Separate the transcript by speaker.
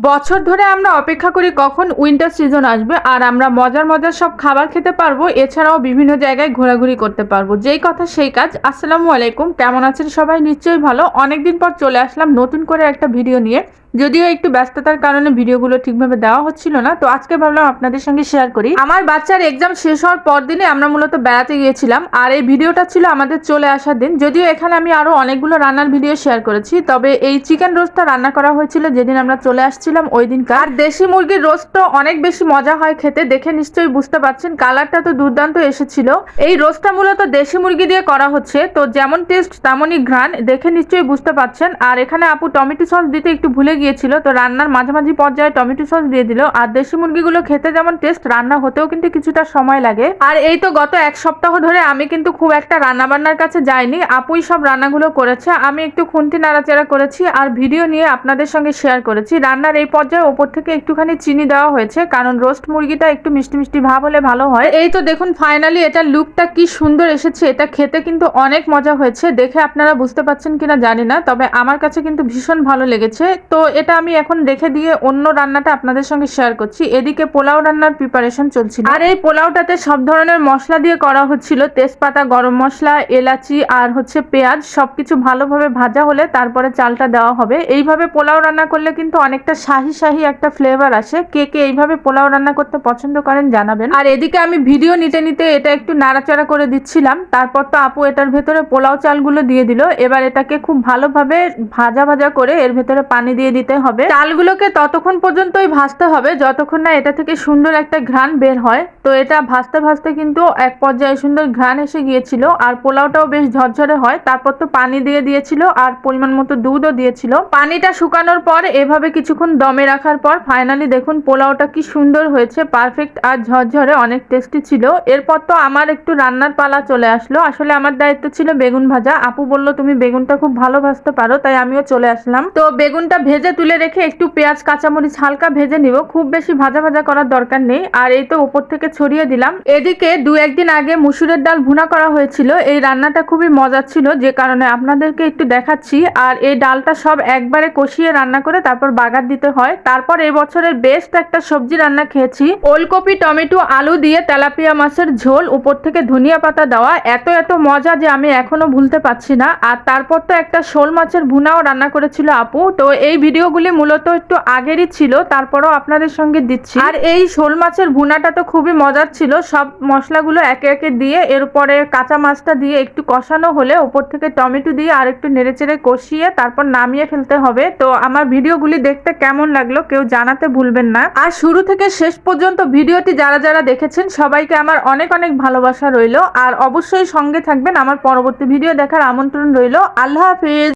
Speaker 1: বছর ধরে আমরা অপেক্ষা করি কখন উইন্টার সিজন আসবে আর আমরা মজার মজার সব খাবার খেতে পারব, এছাড়াও বিভিন্ন জায়গায় ঘোরাঘুরি করতে পারব। যেই কথা সেই কাজ। আসসালামু আলাইকুম। কেমন আছেন সবাই? নিশ্চয়ই ভালো। অনেকদিন পর চলে আসলাম নতুন করে একটা ভিডিও নিয়ে। যদিও একটু ব্যস্ততার কারণে ভিডিওগুলো ঠিকভাবে দেওয়া হচ্ছিল না, তো আজকে ভাবলাম আপনাদের সঙ্গে শেয়ার করি। আমার বাচ্চার এক্সাম শেষ হওয়ার পর দিনে আমরা মূলত বেড়াতে গিয়েছিলাম, আর এই ভিডিওটা ছিল আমাদের চলে আসার দিন। যদিও এখানে আমি আরও অনেকগুলো রান্নার ভিডিও শেয়ার করেছি, তবে এই চিকেন রোস্টটা রান্না করা হয়েছিল যেদিন আমরা চলে আসছিলাম ওই দিন আর দেশি মুরগির রোস্টটা অনেক বেশি মজা হয় খেতে, দেখে নিশ্চয়ই বুঝতে পারছেন, কালারটা তো দুর্দান্ত এসেছিল। এই রোস্টটা মূলত দেশি মুরগি দিয়ে করা হচ্ছে, তো যেমন টেস্ট তেমনই ঘ্রাণ, দেখে নিশ্চয়ই বুঝতে পারছেন। আর এখানে আপু টমেটো সস দিতে একটু ভুলে গিয়েছিল, তো রান্নার মাঝামাঝি পর্যায়ে টমেটো সস দিয়ে দিল। আর দেশি মুরগিগুলো খেতে যেমন টেস্ট রান্না হতেও কিন্তু কিছুটা সময় লাগে। আর এই তো গত এক সপ্তাহ ধরে আমি কিন্তু খুব একটা রান্না বান্নার কাছে যাইনি। আপুই সব রান্নাগুলো করেছে, আমি একটু খুন্তি নাড়াচাড়া করেছি আর ভিডিও নিয়ে আপনাদের সঙ্গে শেয়ার করেছি। রান্নার এই পর্যায়ে ওপর থেকে একটুখানি চিনি দেওয়া হয়েছে, কারণ রোস্ট মুরগিটা একটু মিষ্টি মিষ্টি ভাব হলে ভালো হয়। এই তো দেখুন ফাইনালি এটা লুকটা কি সুন্দর এসেছে, এটা খেতে কিন্তু অনেক মজা হয়েছে। দেখে আপনারা বুঝতে পারছেন কিনা জানি না, তবে আমার কাছে কিন্তু ভীষণ ভালো লেগেছে। তো এটা আমি এখন রেখে দিয়ে অন্য রান্নাটা আপনাদের সঙ্গে শেয়ার করছি। এদিকে পোলাও রান্নার প্রিপারেশন চলছিল। আর এই পোলাওটাতে সব ধরনের মশলা দিয়ে করা হচ্ছিল। তেজপাতা, গরম মশলা, এলাচি আর হচ্ছে পেঁয়াজ সবকিছু ভালোভাবে ভাজা হলে তারপরে চালটা দেওয়া হবে। এইভাবে পোলাও রান্না করলে কিন্তু অনেকটা শাহি শাহি একটা ফ্লেভার আসে। কে কে এইভাবে পোলাও রান্না করতে পছন্দ করেন জানাবেন। আর এদিকে আমি ভিডিও নিতে নিতে এটা একটু নাড়াচাড়া করে দিচ্ছিলাম। তারপর তো আপু এটার ভেতরে পোলাও চালগুলো দিয়ে দিল। এবার এটাকে খুব ভালোভাবে ভাজা ভাজা করে এর ভেতরে পানি দিয়ে দিতে হবে। চালগুলোকে ততক্ষণ পর্যন্তই ভাজতে হবে। যতক্ষণ না এটা থেকে সুন্দর একটা ঘ্রাণ বের হয়। তো এটা ভাজতে ভাজতে কিন্তু এক পর্যায়ে সুন্দর ঘ্রাণ এসে গিয়েছিল। আর পোলাওটাও বেশ ঝরঝরে হয়। তারপর তো পানি দিয়ে দিয়েছিল আর পরিমাণ মতো দুধও দিয়েছিল। পানিটা শুকানোর পর এভাবে কিছুক্ষণ দমে রাখার পর ফাইনালি দেখুন পোলাওটা কি সুন্দর হয়েছে। পারফেক্ট আর ঝরঝরে অনেক টেস্টি ছিল। এরপর তো আমার একটু রান্নার পালা চলে আসলো। আসলে আমার দায়িত্ব ছিল বেগুন ভাজা। আপু বলল, তুমি বেগুনটা খুব ভালো ভাজতে পারো। তাই আমিও চলে আসলাম। তো বেগুনটা ভেজে তুলে রেখে একটু পেঁয়াজ, কাঁচামরিচ হালকা ভেজে নিব। খুব বেশি ভাজা ভাজা করার দরকার নেই। আর এই তো উপর থেকে ছড়িয়ে দিলাম। এদিকে দু একদিন আগে মুসুরের ডাল ভুনা করা হয়েছিল। এই রান্নাটা খুবই মজার ছিল, যে কারণে আপনাদেরকে একটু দেখাচ্ছি। আর এই ডালটা সব একবারে কষিয়ে রান্না করে তারপর বাগার দিতে হয়। তারপর এই বছরের বেস্ট একটা সবজি রান্না খেয়েছি। ওলকপি, টমেটো, আলু দিয়ে তেলাপিয়া মাছের ঝোল, উপর থেকে ধনিয়া পাতা দেওয়া। এত এত মজা যে আমি এখনও ভুলতে পারছি না। আর তারপর তো একটা শোল মাছের ভুনাও রান্না করেছিল আপু। তো এই ভিডিওগুলি মূলত একটু আগেরই ছিল, তারপরও আপনাদের সঙ্গে দিচ্ছি। আর এই শোল মাছের ভুনাটা তো খুবই মজার ছিল, সব মশলাগুলো একে একে দিয়ে এর উপরে কাঁচা মাছটা দিয়ে একটু কষানো হলে উপর থেকে টমেটো দিয়ে আর একটু নেড়েচেড়ে কষিয়ে তারপর নামিয়ে ফেলতে হবে। তো আমার ভিডিওগুলি দেখতে কেমন লাগল কেউ জানাতে ভুলবেন না। আর শুরু থেকে শেষ পর্যন্ত ভিডিওটি যারা যারা দেখেছেন, সবাইকে আমার অনেক অনেক ভালোবাসা রইল। আর অবশ্যই সঙ্গে থাকবেন, আমার পরবর্তী ভিডিও দেখার আমন্ত্রণ রইল। আল্লাহ হাফিজ।